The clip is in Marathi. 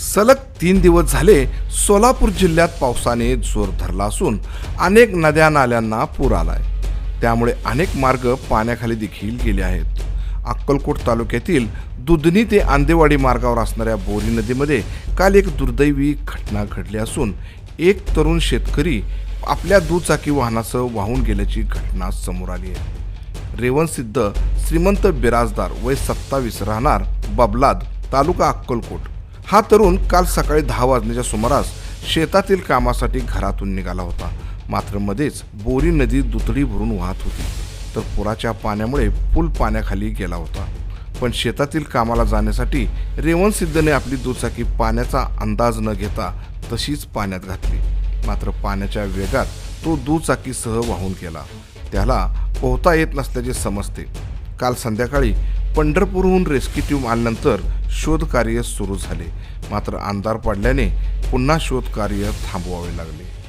सलग तीन दिवस झाले सोलापूर जिल्ह्यात पावसाने जोर धरला असून अनेक नद्या नाल्यांना पूर आलाय. त्यामुळे अनेक मार्ग पाण्याखाली देखील गेले आहेत. अक्कलकोट तालुक्यातील दुधनी ते आंदेवाडी मार्गावर असणाऱ्या बोरी नदीमध्ये काल एक दुर्दैवी घटना घडली असून एक तरुण शेतकरी आपल्या दुचाकी वाहनासह वाहून गेल्याची घटना समोर आली आहे. रेवणसिद्ध श्रीमंत बिराजदार वय सत्तावीस राहणार बबलाद तालुका अक्कलकोट. हा तरुण काल सकाळी दहा वाजण्याच्या सुमारास शेतातील कामासाठी घरातून निघाला होता. मात्र मध्येच बोरी नदी दुतडी भरून वाहत होती. तर पुराच्या पाण्यामुळे पूल पाण्याखाली गेला होता. पण शेतातील कामाला जाण्यासाठी रेवणसिद्धने आपली दुचाकी पाण्याचा अंदाज न घेता तशीच पाण्यात घातली. मात्र पाण्याच्या वेगात तो दुचाकीसह वाहून गेला. त्याला पोहता येत नसल्याचे समजते. काल संध्याकाळी पंढरपूरहून रेस्क्यू ट्यूम आल्यानंतर शोधकार्य सुरू झाले. मात्र अंधार पडल्याने पुन्हा शोधकार्य थांबवावे लागले.